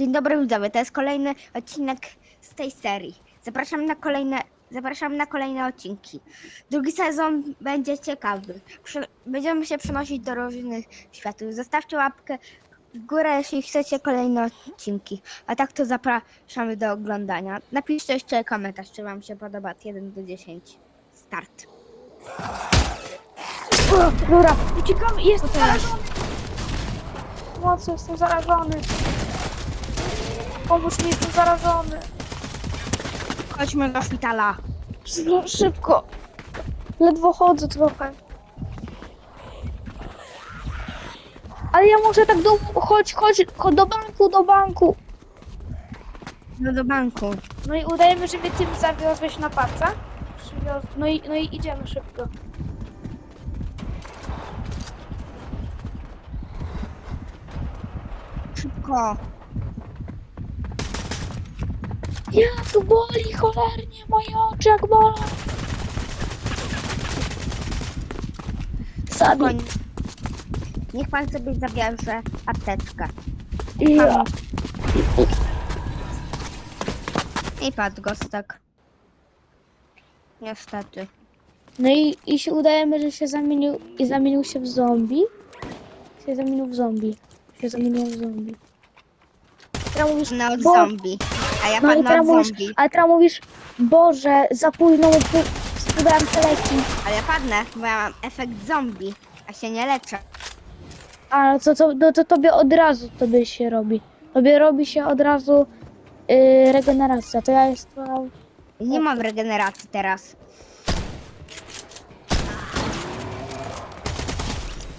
Dzień dobry widzowie, to jest kolejny odcinek z tej serii. Zapraszam na kolejne, zapraszam na kolejne odcinki. Drugi sezon będzie ciekawy. Prze- będziemy się przenosić do różnych światów. Zostawcie łapkę w górę, jeśli chcecie kolejne odcinki. A tak to zapraszamy do oglądania. Napiszcie jeszcze komentarz, czy wam się podoba od 1 do 10. Start. O, dobra, uciekamy, jest teraz? Mocno jestem zarażony. Pomóż mi, jestem zarażony. Chodźmy do szpitala. No, szybko. Ledwo chodzę trochę. Ale ja muszę tak do... Chodź, chodź, chodź do banku, do banku. No do banku. No i udajemy, że mnie tym zawiozłeś na paca. No i, no i idziemy szybko. Szybko. Ja tu boli cholernie, moje oczy jak bolą. Sabi. Spokojnie. Niech pan sobie zabierze apteczkę. Ja. I padł gostek. Niestety. No i, i się udajemy, że się zamienił i zamienił się w zombie. Się zamienił w zombie. Się zamienił w zombie. Teraz mówisz, No od Bo- zombie. A ja no i padnę teraz od mówisz, zombie. a teraz mówisz, Boże, za późno sprzedałem te leki. Ale ja padnę, bo ja mam efekt zombie. A się nie leczę. A co to, no to tobie od razu tobie się robi. Tobie robi się od razu yy, regeneracja. To ja jestem. Nie mam regeneracji teraz.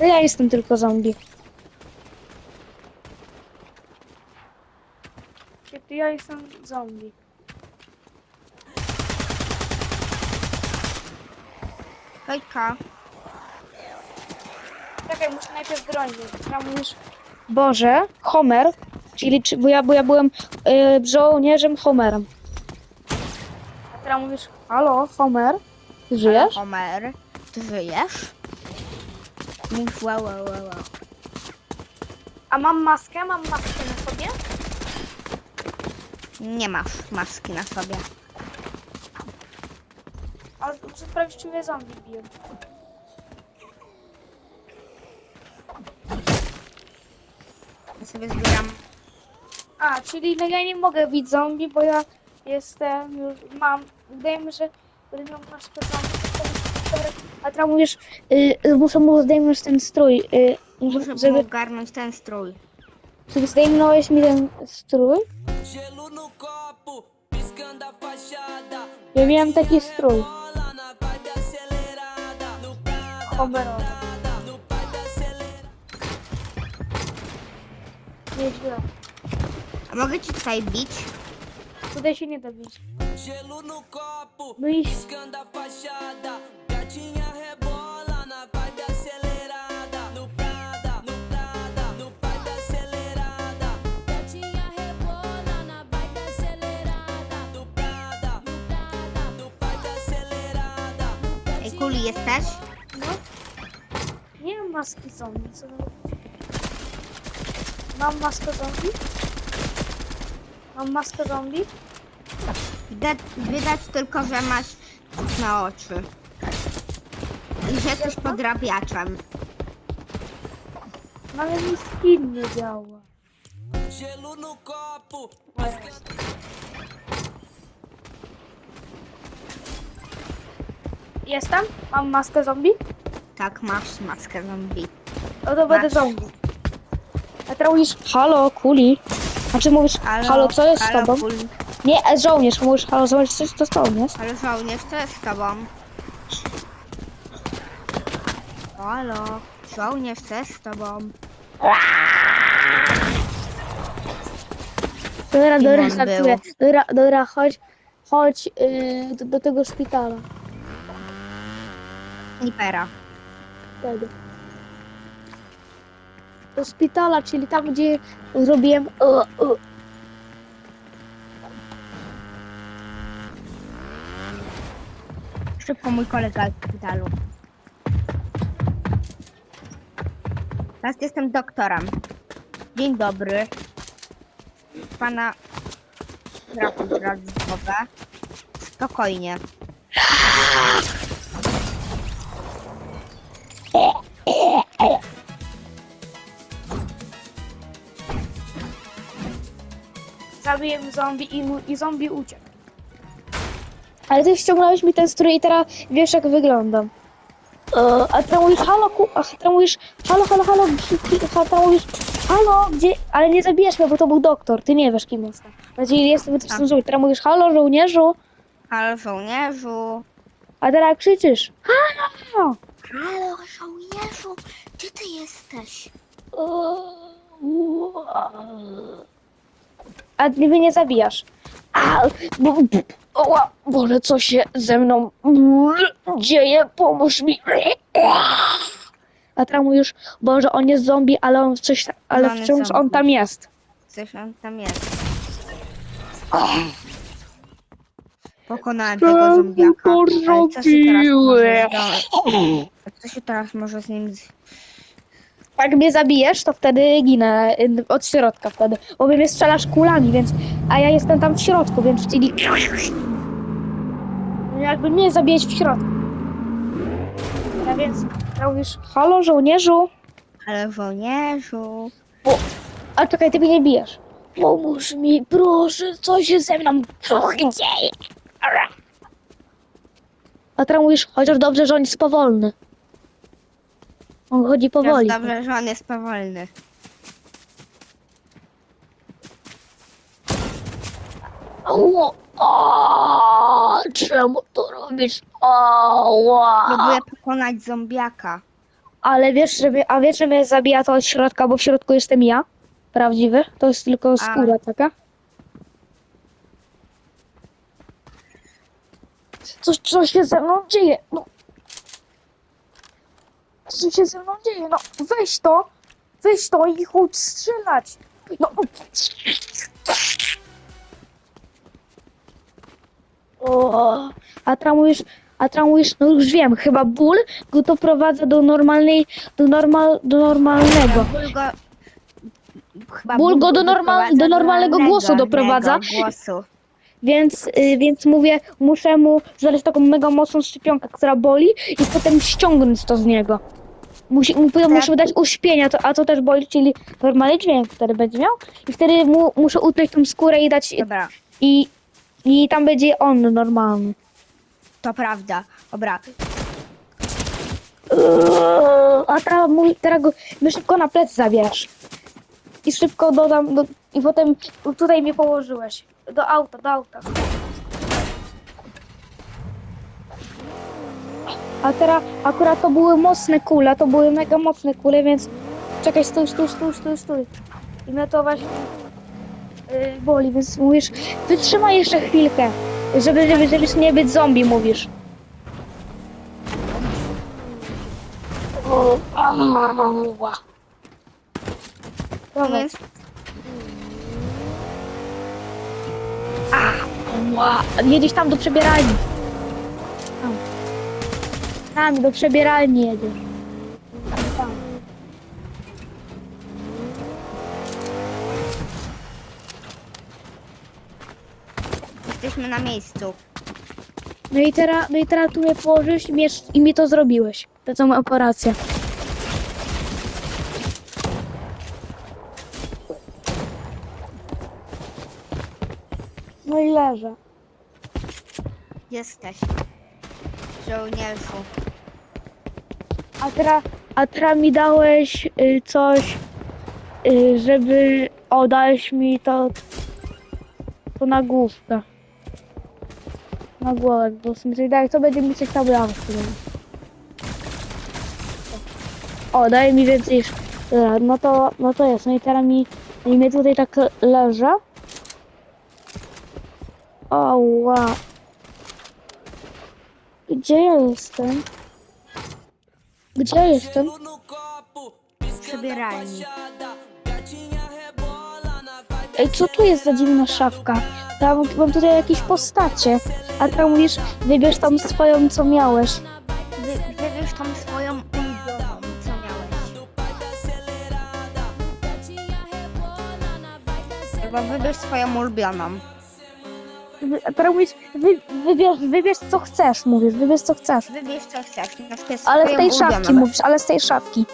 Ja jestem tylko zombie. Ja jestem zombie. Hejka. Czekaj, muszę najpierw broń mieć. Tam mówisz, Boże, Homer, czyli czy, bo, ja, bo ja byłem y, żołnierzem Homerem. A teraz mówisz, halo, Homer, ty żyjesz? Homer, ty żyjesz? Mów wow, wow, wow, wow. A mam maskę, mam maskę na sobie? Nie masz maski na sobie. Ale muszę sprawdzić, czy mnie zombie biją. Ja sobie zbieram. A, czyli no ja nie mogę bić zombie, bo ja jestem już, mam, wydaje mi się, że będę miał. Dobra, A teraz mówisz, y, muszę mu zdejmować ten strój, y, Muszę żeby, ogarnąć ten strój. żeby zdejmowałeś mi ten strój. Gelo no copo, piscando a fachada. Ja miałem taki strój. Acelerada. Nieźle. A mogę ci tutaj bić? Tutaj się nie da bić. Gelo no copo, No i piscando a fachada. Gatinha jesteś? no. Nie mam maski zombie, co Mam maskę zombie? Mam maskę zombie? Widać, widać tylko, że masz na oczy. I że jesteś podrabiaczem. No ale mi skin nie działa. Gelo no copo, O, Jestem? Mam maskę zombie? Tak, masz maskę zombie. No to będę Masz. zombie. A teraz mówisz, halo, kuli. Znaczy mówisz, halo, co jest z halo, tobą? Kuli. Nie, e, żołnierz, mówisz, halo, zobacz, coś to z tobą jest. Ale żołnierz, co jest z tobą? Halo, żołnierz, co jest z tobą? Dobra, dobra, żartuję. Dobra, dobra, chodź, chodź yy, do, do tego szpitala. Snipera. Wtedy. Do szpitala, czyli tam, gdzie zrobiłem... Uh, uh. Szybko mój kolega w szpitalu. Teraz jestem doktorem. Dzień dobry. pana trafił raz. Spokojnie. Zabiłem zombie i, mu- i zombie uciekł. Ale ty ściągnąłeś mi ten strój i teraz wiesz jak wyglądam. E, a teraz mówisz halo, ku, a teraz mówisz halo, halo, halo, a teraz mówisz halo, gdzie, ale nie zabijesz mnie, bo to był doktor, ty nie wiesz kim jestem. Znaczy jestem w Tak. tym Teraz mówisz halo żołnierzu, Halo żołnierzu. a teraz krzyczysz halo. Halo żołnierzu, gdzie ty jesteś? A ty mnie nie zabijasz. A, bo, o, Boże, co się ze mną dzieje? Pomóż mi. A teraz mówisz, Boże, on jest zombie, ale on coś, ale On jest wciąż on zombie. tam jest. Coś on tam jest. Pokonałem tego zombiaka. Ale co się teraz może zda- Co się teraz może z nim... z- Jak mnie zabijesz, to wtedy ginę y, od środka wtedy. Bo mnie strzelasz kulami, więc... A ja jestem tam w środku, więc czyli... Jakby mnie zabijać w środku. A więc ja mówisz, halo żołnierzu? Halo żołnierzu. A czekaj, ty mnie nie bijesz. Pomóż mi, proszę, co się ze mną dzieje? A teraz mówisz, chociaż dobrze, że on jest powolny. On chodzi powoli. Jest dobrze, że on jest powolny. Ło, o, czemu to robisz? Próbuję pokonać zombiaka. Ale wiesz, że mnie, a wiesz, że mnie zabija to od środka, bo w środku jestem ja? Prawdziwy? To jest tylko skóra taka. Co, co się ze mną dzieje? No. Co się ze mną dzieje? No weź to! Weź to i chodź strzelać! No. O, a teraz mówisz, a teraz mówisz, no już wiem, chyba ból go doprowadza do normalnej, do, normal, do normalnego. Ból go... Chyba Ból go do normal- do normalnego głosu doprowadza. Głosu. Więc, y, więc mówię, muszę mu znaleźć taką mega mocną szczepionkę, która boli i potem ściągnąć to z niego. Musi, mu, Tak. muszę dać uśpienia, to, a to też boli, czyli normalny dźwięk wtedy będzie miał. I wtedy mu muszę utknąć tą skórę i dać, Dobra, i, i tam będzie on normalny. to prawda. Dobra, A teraz, mówi, teraz go my szybko na plec zabierasz. I szybko dodam, do, i potem tutaj mnie położyłeś. Do auta, do auta. A teraz akurat to były mocne kule, to były mega mocne kule, więc czekaj, stój, stój, stój, stój, stój. I mnie to właśnie yy, boli, więc mówisz, wytrzymaj jeszcze chwilkę, żeby, żeby, żeby nie być zombie, mówisz. Dawaj. jest... Ła, jedziesz tam do przebieralni. Tam. Do przebieralni jedziesz. Tam. Jesteśmy na miejscu. No i teraz, no i teraz tu mnie położysz i, mnie, i mi to zrobiłeś. To całą operację. No i leżę. Jesteś. Żołnierzu. A teraz, a teraz mi dałeś y, coś, y, żeby oddałeś mi to, to na główkę. Na głowę, bo coś daj, to będzie mi coś tam dało wtedy. O, daje mi więcej. Dobra, no to, no to jest. No i teraz mi, i mnie tutaj tak leży. O, wow. Gdzie ja jestem? Gdzie ja jestem? Przebieralni. Ej, co tu jest za dziwna szafka? Ja mam, tutaj jakieś postacie. A teraz mówisz, wybierz tam swoją, co miałeś. Wy, wybierz tam swoją ulubioną, co miałeś. Chyba wybierz swoją ulubioną. Teraz mówisz, wy, wybierz, wybierz co chcesz, mówisz, wybierz co chcesz. Wybierz co chcesz. Na przykład Ale z swoją tej szafki mówisz, ale z tej szafki.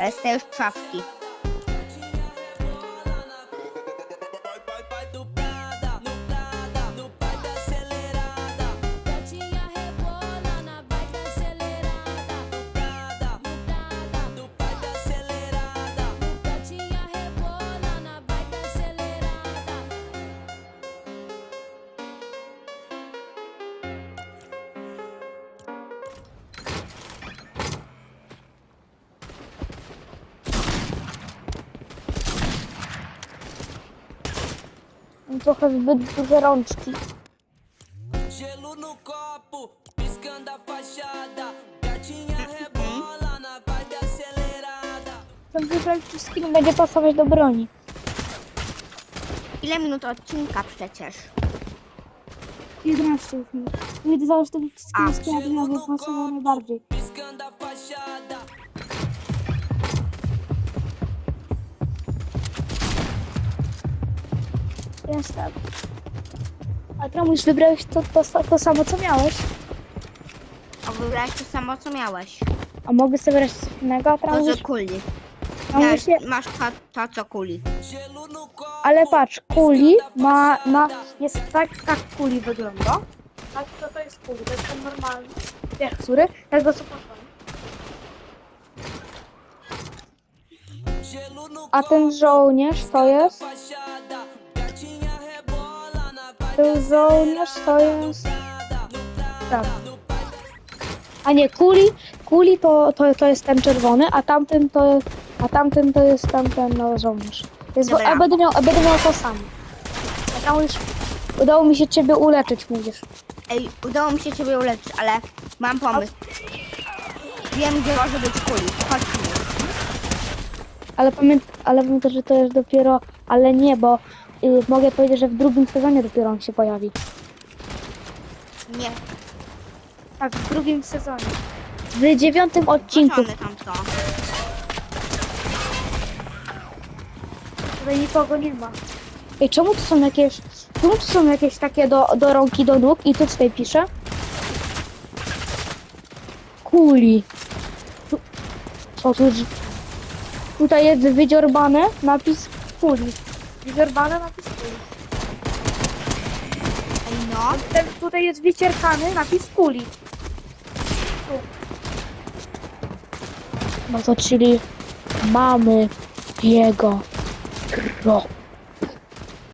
Ale z tej szafki. Trochę zbyt duże rączki. Ten wybrać wszystkim będzie pasować do broni. Ile minut odcinka przecież? 11 już minut. Mi zależy tego wszystkiego A. składnie, aby pasował najbardziej. Piscando a Tramuś, wybrałeś to, to, to samo, co miałeś. A wybrałeś to samo, co miałeś. A mogę sobie wybrać coś innego, a To, Tramuś, co kuli. Tramuś Miałeś, się... masz to, to, co kuli. Ale patrz, kuli ma, ma, jest tak, tak kuli wygląda. Tak, to to jest kuli, to jest ten normalny. Wiesz, który? Tego co poszło. A ten żołnierz to jest, rebola na jest, tam. A nie, kuli, kuli to, to, to jest ten czerwony, a tamten to, a tamten to jest tamten no, żołnierz. Jest, Dobra. a będę miał, a będę miał to samo. A tam już udało mi się ciebie uleczyć, mówisz. Ej, udało mi się ciebie uleczyć, ale mam pomysł. Wiem, gdzie może być kuli. Chodźmy. Ale pamięt, ale pamiętaj, że to jest dopiero, ale nie, bo y, mogę powiedzieć, że w drugim sezonie dopiero on się pojawi. Nie, Tak, w drugim sezonie. W dziewiątym odcinku. one tam są. Tutaj nikogo nie ma. Ej, czemu tu są jakieś, czemu tu są jakieś takie do, do rąki, do nóg i tu tutaj pisze? Kuli. Tu, co tu jest? Tutaj jest wydziorbane napis kuli. Wydziorbane napis kuli. Ej, no. Ten, tutaj jest wycierkany napis kuli. Tu. No to czyli mamy jego krop.